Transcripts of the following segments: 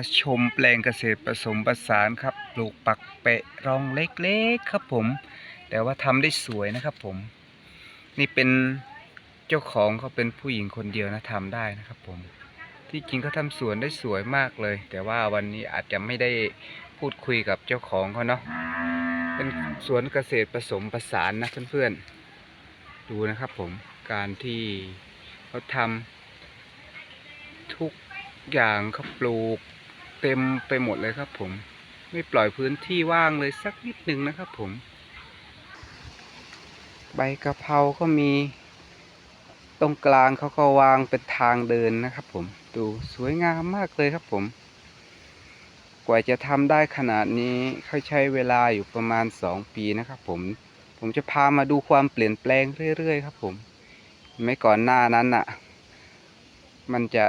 มาชมแปลงเกษตรผสมผสานครับปลูกปักเปะรองเล็กๆครับผม แต่ว่าทำได้สวยนะครับผม นี่เป็นเจ้าของเขาเป็นผู้หญิงคนเดียวนะทำได้นะครับผม ที่จริงเขาทำสวนได้สวยมากเลย แต่ว่าวันนี้อาจจะไม่ได้พูดคุยกับเจ้าของเขาเนาะเป็นสวนเกษตรผสมผสานนะเพื่อนๆ ดูนะครับผมการที่เขาทำทุกอย่างเขาปลูก เต็มไปหมดเลยครับผม ไม่ปล่อยพื้นที่ว่างเลยสักนิดหนึ่งนะครับผม ใบกะเพราก็มี ตรงกลางเขาก็วางเป็นทางเดินนะครับผม ดูสวยงามมากเลยครับผม กว่าจะทำได้ขนาดนี้เขาใช้เวลาอยู่ประมาณ 2 ปีนะครับผม ผมจะพามาดูความเปลี่ยนแปลงเรื่อยๆครับผม ไม่ก่อนหน้านั้นอะ มันจะ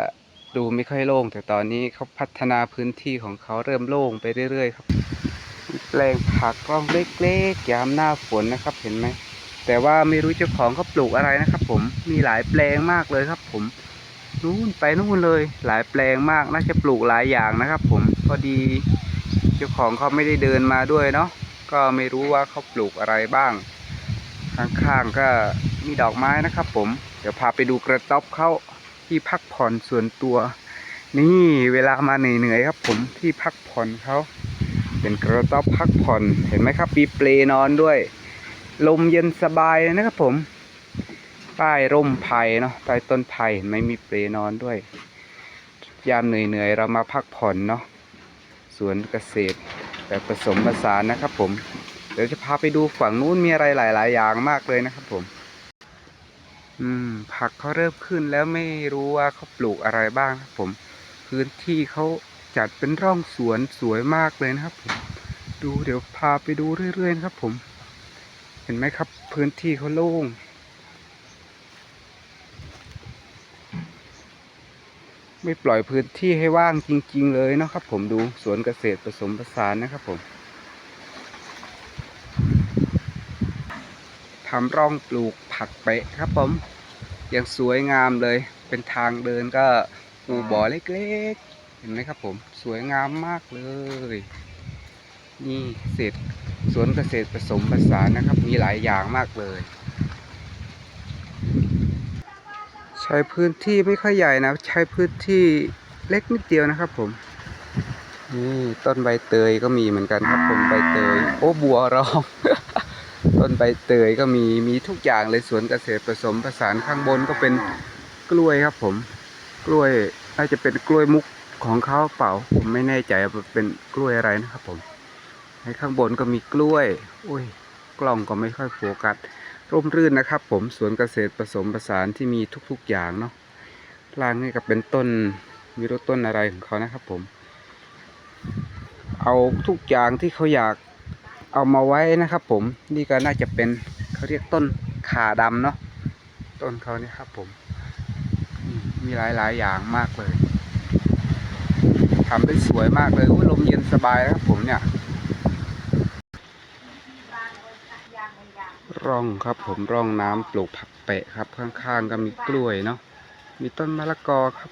ดูไม่ค่อยโล่ง แต่ตอนนี้เขาพัฒนาพื้นที่ของเขาเริ่มโล่งไปเรื่อย ๆ ครับ แปลงผักกล้องเล็กๆยามหน้าฝนนะครับเห็นไหมแต่ว่าไม่รู้เจ้าของเขาปลูกอะไรนะครับ ผมมีหลายแปลงมากเลยครับ ผมนู่นไปนู่นเลย หลายแปลงมากน่าจะปลูกหลายอย่างนะครับ ผมพอดีเจ้าของเขาไม่ได้เดินมาด้วยเนาะก็ไม่รู้ว่าเขาปลูกอะไรบ้าง ข้างๆก็มีดอกไม้นะครับ ผมเดี๋ยวพาไปดูกระต๊อบเขา ที่พักผ่อนส่วนตัว นี่เวลามาเหนื่อยๆครับ ผมที่พักผ่อนเขาเป็นกระต๊อบพักผ่อนเห็นไหมครับมีเปลนอนด้วย ลมเย็นสบายเลยนะครับผมใต้ร่มไผ่เนาะใต้ต้นไผ่เห็นไหม่มีเปลนอนด้วย ยามเหนื่อยๆเรามาพักผ่อนเนาะสวนเกษตรแบบผสมผสานนะครับผมเดี๋ยวจะพาไปดูฝั่งนู้นมีอะไรหลาย ๆ อย่างมากเลยนะครับผม อืม ผักเขาเริ่มขึ้นแล้วไม่รู้ว่าเขาปลูกอะไรบ้างครับผม พื้นที่เขาจัดเป็นร่องสวนสวยมากเลยนะครับผมดูเดี๋ยวพาไปดูเรื่อยๆนะครับผม เห็นไหมครับ พื้นที่เขาโล่งไม่ปล่อยพื้นที่ให้ว่างจริง ๆ เลยนะครับผมดูสวนเกษตรผสมผสานนะครับผม ทำร่องปลูกผักเปะครับผมยังสวยงามเลยเป็นทางเดินก็ปูบ่อเล็กๆ เห็นไหมครับผมสวยงามมากเลย นี่เศษสวนเกษตรผสมผสานนะครับ มีหลายอย่างมากเลย ใช้พื้นที่ไม่ค่อยใหญ่นะ ใช้พื้นที่เล็กนิดเดียวนะครับผมนี่ต้นใบเตยก็มีเหมือนกันครับผมใบเตย โอ้บัวร้อง ต้นใบเตยก็มีมีทุกอย่างเลยสวนเกษตรผสมผสานข้างบนก็เป็นกล้วยครับผม กล้วยน่าจะเป็นกล้วยมุกของเขาเปล่า ผมไม่แน่ใจว่าเป็นกล้วยอะไรนะครับผมในข้างบนก็มีกล้วยอุ้ยกล้องก็ไม่ค่อยโฟกัสร่มรื่นนะครับ ผมสวนเกษตรผสมผสานที่มีทุกๆอย่างเนาะล่างนี่ก็เป็นต้นมีรถต้นอะไรของเขานะครับผม เอาทุกอย่างที่เขาอยาก เอามาไว้นะครับ ผมนี่ก็น่าจะเป็นเขาเรียกต้นขาดำเนาะต้นเขาเนี่ยครับ ผมอืมมีหลายๆอย่างมากเลยทำได้สวยมากเลยอุ้ยลมเย็นสบายนะครับ ผมเนี่ยร่องครับ ผมร่องน้ำปลูกผักเปะครับ ข้างๆก็มีกล้วยเนาะมีต้นมะละกอครับ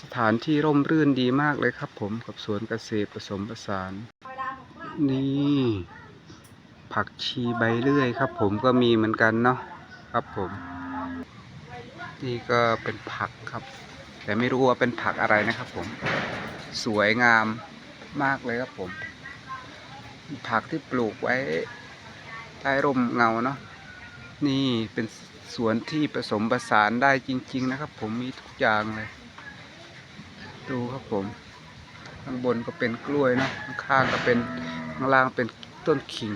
สถานที่ร่มรื่นดีมากเลยครับ ผมกับสวนเกษตรผสมผสาน นี่ ผักชีใบเลื่อยครับ ผมก็มีเหมือนกันเนาะครับผม นี่ก็เป็นผักครับ แต่ไม่รู้ว่าเป็นผักอะไรนะครับ ผม สวยงามมากเลยครับผม ผักที่ปลูกไว้ใต้ร่มเงาเนาะนี่เป็นสวนที่ผสมผสานได้จริง ๆ นะครับ ผมมีทุกอย่างเลย ดูครับผม ข้างบนก็เป็นกล้วยเนาะข้างก็เป็น ข้างล่างเป็นต้นขิง